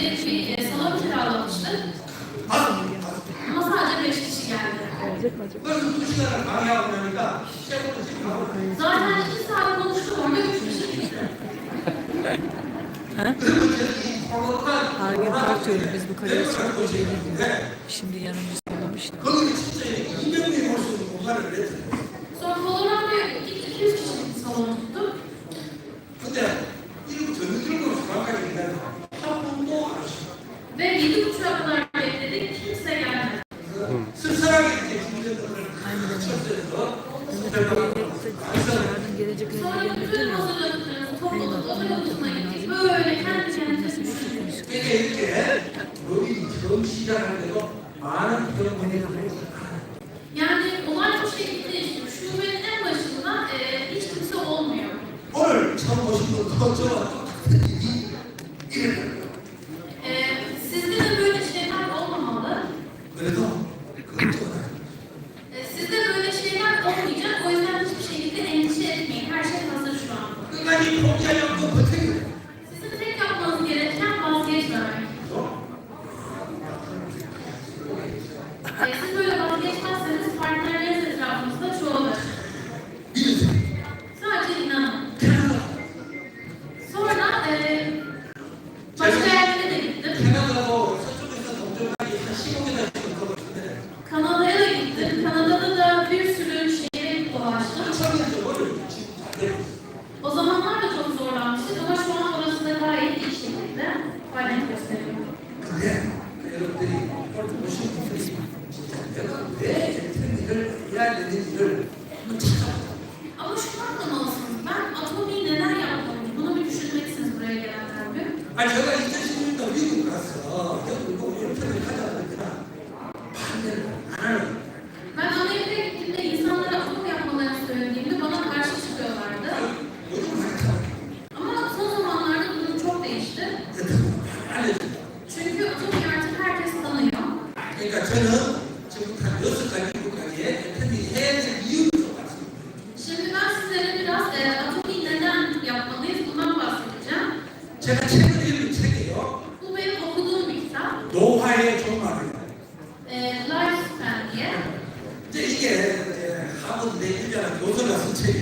diyerek bir e, salon kiralamıştık. Ama sadece beş kişi geldi. Zaten iki saat konuştuk, orada üç kişi gitti. Harbi tartıyoruz biz bu kaleye çıkıp özellikle. Şimdi yanımızda olamıştı. Sonra kolona 쉽게 이렇게 우리 처음 시작하는데도 많은 그런 분들이 Yani olay bu şekilde işte. Şubenin en başında e, hiç kimse olmuyor. 오늘 처음 오신 분도 저 이렇게 그러니까 저는 지금 한 여섯 가지, 일곱 가지의 컨닝 해야 될 이유를 봤습니다. Şimdi biraz e, atom ilinden yapmalıyız. Bundan bahsedeceğim. 제가 최근 읽은 책이요. Bu benim okuduğum bir kitap. 노화의 종말이에요. E, Lifespan diye. 이제 이게 이제 하버드 대일자는 교수가 쓴 책이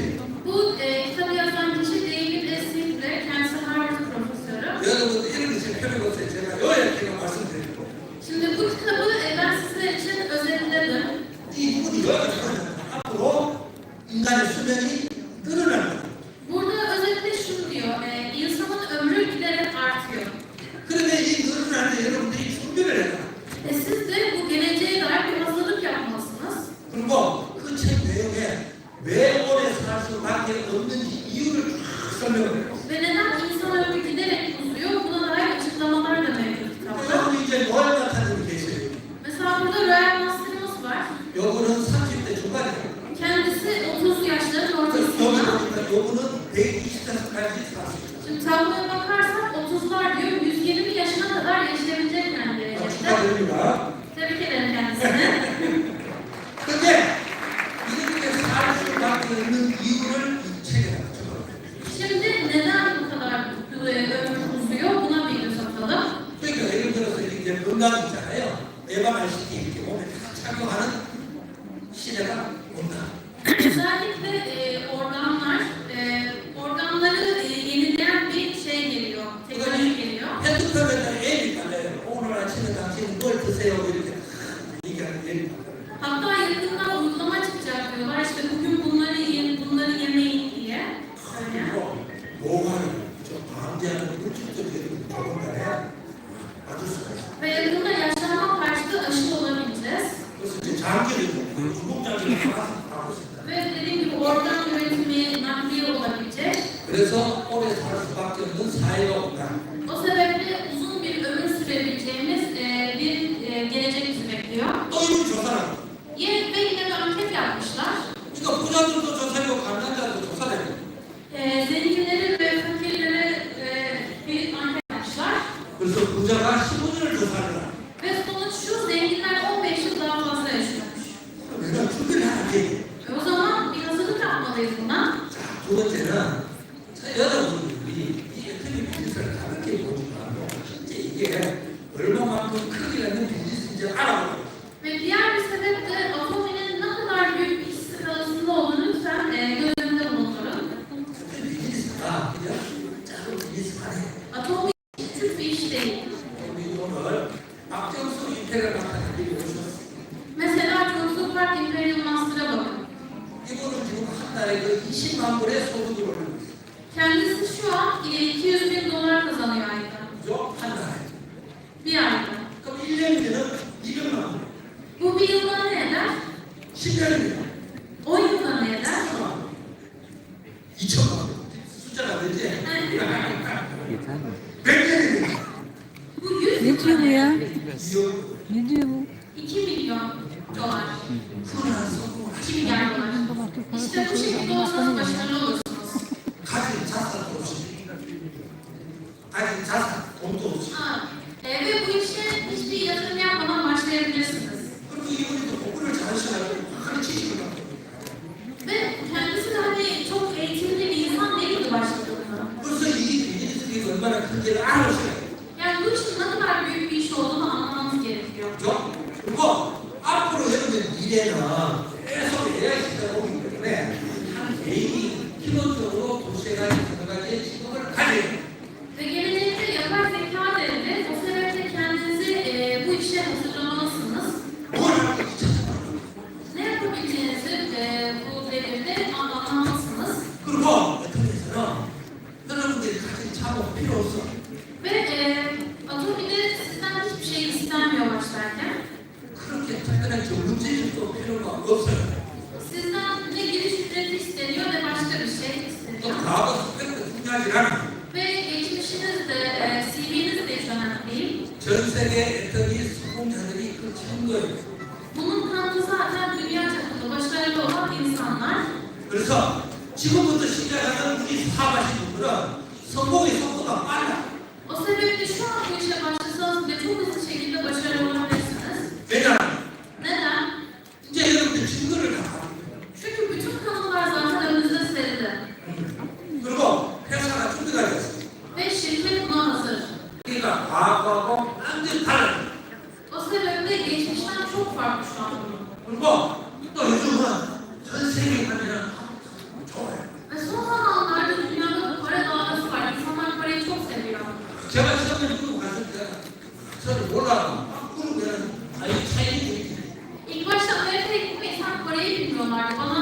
있고요. 앞으로 인간의 수명이 늘어나는 거예요. Burada özetle şunu diyor, e, insanın ömrü giderek artıyor. 그런데 이 늘어나는 여러분들이 준비를 해라. E, siz de bu geleceğe dair bir hazırlık yapmalısınız. 그리고 그 책 내용에 왜 오래 살 수밖에 없는지 이유를 설명을 해요. Avrupa'da yürüdüğüm iyi. Şimdi neden bu kadar e, ömür uzuyor? Buna bir göz atalım. Çünkü elim burası ilgilerim. Bundan bir tane yok. Eyvah ben işte değil ki. O ne? Çakı varın. İşi var. Bundan. Özellikle e, organlar, e, organları e, yenileyen bir şey geliyor. Teknoloji geliyor. Ya tutamıyorlar. En bir tane. Onun için de ben şimdi böyle kısa yolu 그래서 오래 살 수밖에 없는 사회가 온다. O sebeple uzun bir ömür sürebileceğimiz 이게 얼마만큼 크기라는 뭔지 이제 알아요. Ve diğer bir sebep de Avrupa Yeter mi? ne diyor bu ya? Ne diyor bu? 2 milyon dolar. Sonrası 2 milyar dolar. İşte bu şekilde olsanız başarılı olursunuz. Hadi çatlat e, olsun. Hadi çatlat. Onu da olsun. Bu işe hiçbir yatırım yapmadan başlayabilirsiniz. Bunu iyi yapıp okul çalışarak. Hani çeşitli 얼마나 큰지를 알아셔야 돼요 Yani bu işin ne kadar büyük bir iş olduğunu anlamamız gerekiyor. 그죠? 그리고 앞으로 여러분 미래는 hiçbir şey istenmiyor başlarken. 그렇게 특별한 전문지식도 필요가 없어요. Sizden ne giriş ücreti isteniyor ne başka bir şey 또 isteniyor. 과거 스펙도 중요하지 않아. Ve geçmişiniz de, e, CV'niz de hiç önemli değil. 전 세계 애터미 성공자들이 그 증거예요. Bunun kanıtı zaten dünya çapında başarılı olan insanlar. 그래서 지금부터 시작하는 우리 사업하신 분들은 성공의 속도가 빨라. O sebeple şu an bu işe başlasanız bile çok hızlı şekilde başarılı olabilirsiniz. 왜냐하면 Neden? 이제 여러분들 증거를 다 가지고 Çünkü bütün kanıtlar zaten önünüzde serili. 그리고 회사가 준비가 됐어. Ve şirket buna hazır. 그러니까 과거하고 완전히 다른. O sebeple geçmişten çok farklı şu an durum. 그리고 또 요즘은 전 세계 가면은 좋아요. Ve son zamanlarda dünyada para dalgası var. İnsanlar parayı çok seviyor. 제가 처음에 미국 갔을 때 저를 몰라도 막 그러면 아이 차이니즈 İlk başta Amerika'ya gitmeyi sen parayı bilmiyorlardı. Bana